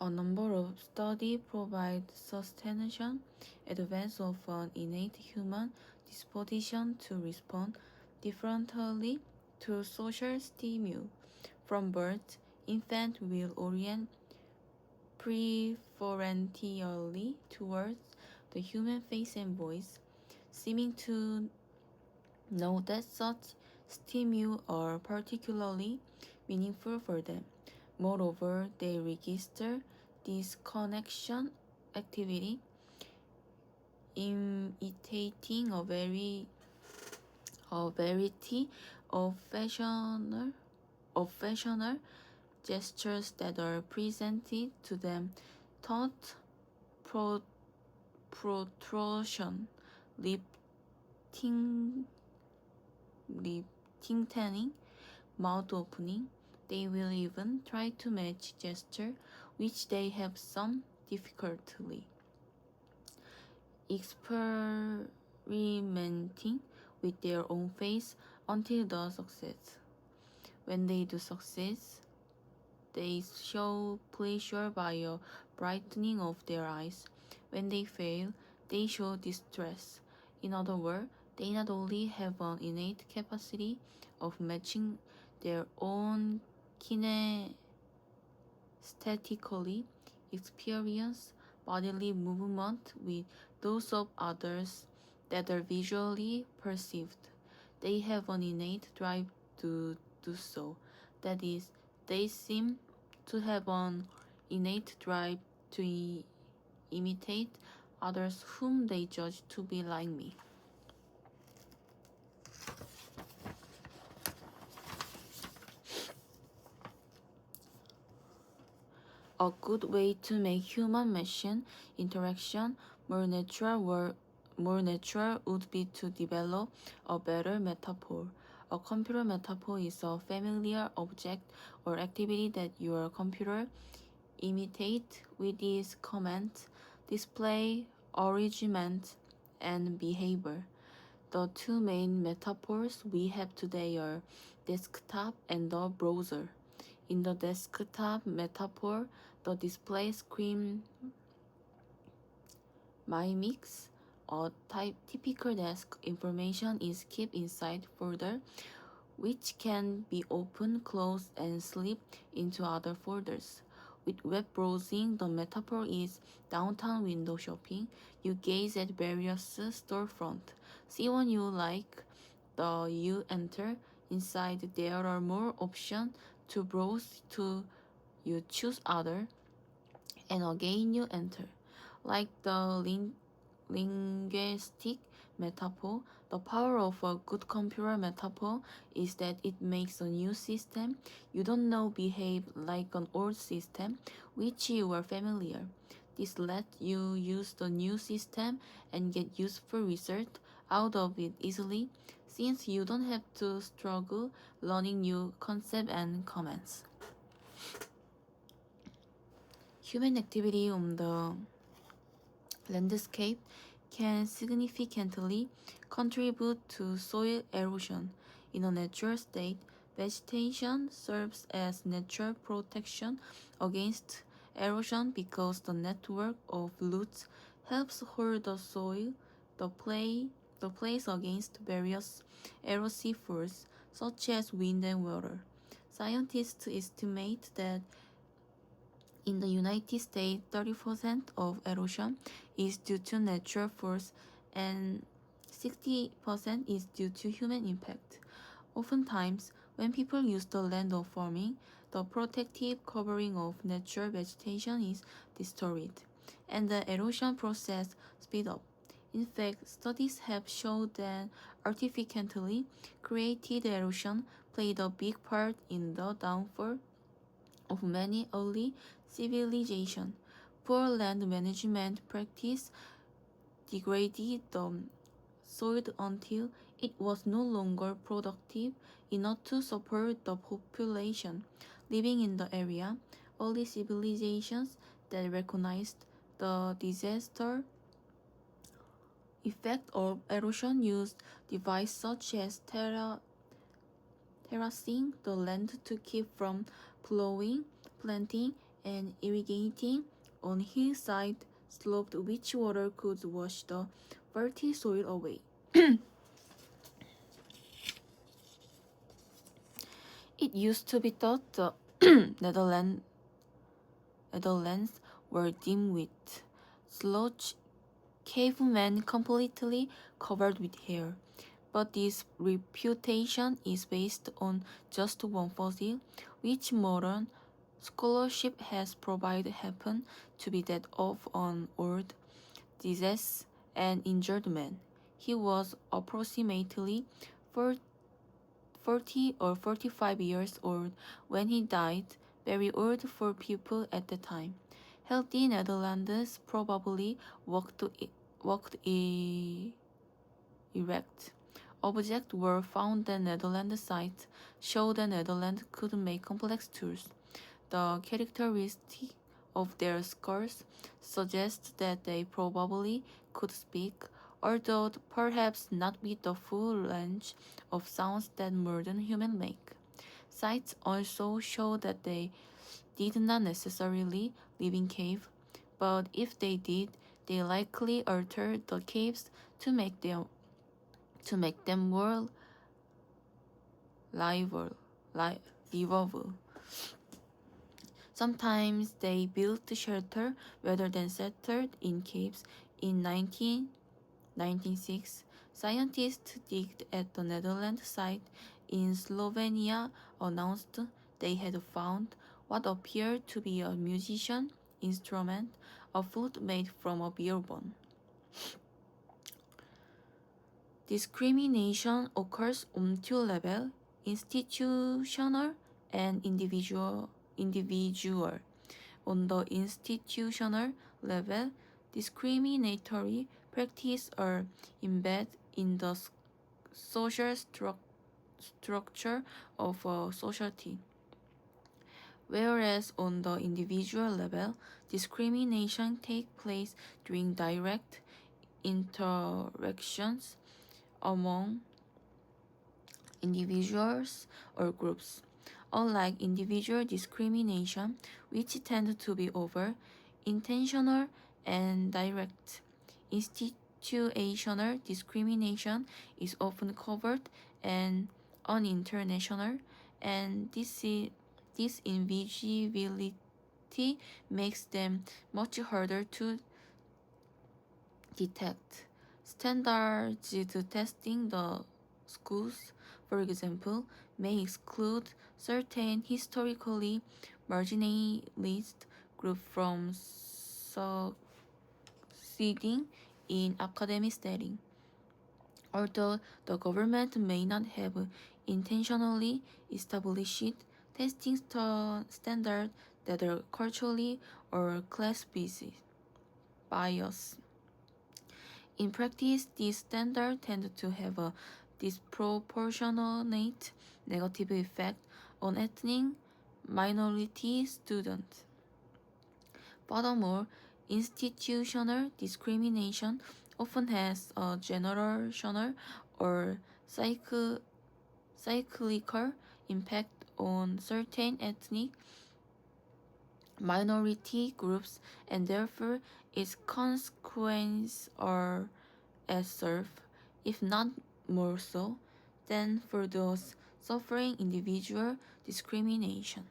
A number of studies provide substantial evidence of an innate human disposition to respond differently to social stimuli. From birth, infants will orient preferentially towards the human face and voice, seeming to know that such stimuli are particularly meaningful for them. Moreover, they register this connection activity, imitating a very a variety of fashioner of fashioner gestures that are presented to them. Thought pro, protrusion, lip ting, lip tingtaning, mouth opening. They will even try to match gesture which they have some difficulty. Experimenting with their own face until the success. When they do success, they show pleasure by a brightening of their eyes. When they fail, they show distress. In other words, they not only have an innate capacity of matching their own kinesthetically experience bodily movement with those of others that are visually perceived. They have an innate drive to do so. That is, they seem to have an innate drive to imitate others whom they judge to be like me. A good way to make human-machine interaction more natural were, more natural would be to develop a better metaphor. A computer metaphor is a familiar object or activity that your computer imitate with its commands, display, arrangement, and behavior. The two main metaphors we have today are desktop and the browser. In the desktop metaphor, the display screen mimics a type typical desk information is kept inside folder which can be opened, closed, and slipped into other folders. With web browsing, the metaphor is downtown window shopping. You gaze at various storefront, see one you like, the you enter. Inside there are more options to browse to you choose other, and again you enter. Like the lin- linguistic metaphor, the power of a good computer metaphor is that it makes a new system you don't know behave like an old system which you are familiar. This lets you use the new system and get useful result out of it easily since you don't have to struggle learning new concepts and commands. Human activity on the landscape can significantly contribute to soil erosion. In a natural state, vegetation serves as natural protection against erosion because the network of roots helps hold the soil, the play, the place against various erosive forces such as wind and water. Scientists estimate that in the United States, 30% of erosion is due to natural force and 60% is due to human impact. Oftentimes, when people use the land of farming, the protective covering of natural vegetation is destroyed, and the erosion process speeds up. In fact, studies have shown that artificially created erosion played a big part in the downfall of many early civilizations. Poor land management practice degraded the soil until it was no longer productive enough to support the population living in the area. Early civilizations that recognized the disaster effect of erosion used devices such as terra terracing the land to keep from plowing, planting, and irrigating on hillside sloped which water could wash the dirty soil away. it used to be thought the Netherlands, Netherlands were dim with sludge cavemen completely covered with hair. But this reputation is based on just one fossil, which modern scholarship has provided happen to be that of an old, diseased, and injured man. He was approximately 40 or 45 years old when he died, very old for people at the time. Healthy Netherlanders probably walked, walked erect. Objects were found at Netherlands sites, show the Netherlands could make complex tools. The characteristic of their skulls suggests that they probably could speak, although perhaps not with the full range of sounds that modern humans make. Sites also show that they did not necessarily live in cave, but if they did, they likely altered the caves to make them to make them more livable. Li- livable. Sometimes they built shelter rather than settled in caves. In 1996, scientists digged at the Netherlands site in Slovenia announced they had found what appeared to be a musician instrument, a flute made from a beer bone. Discrimination occurs on two levels, institutional and individual. Individual. On the institutional level, discriminatory practices are embedded in the social stru structure of a society. Whereas on the individual level, discrimination takes place during direct interactions among individuals or groups. Unlike individual discrimination, which tend to be over intentional and direct, institutional discrimination is often covert and unintentional, and this, this invisibility makes them much harder to detect. Standards to testing the schools, for example, may exclude certain historically marginalized groups from succeeding in academic setting. Although the government may not have intentionally established testing standards that are culturally or class-based bias. In practice, these standards tend to have a disproportionate negative effect on ethnic minority students. Furthermore, institutional discrimination often has a generational or cyclical impact on certain ethnic minority groups and therefore its consequences are as severe, if not more so, than for those suffering individual discrimination.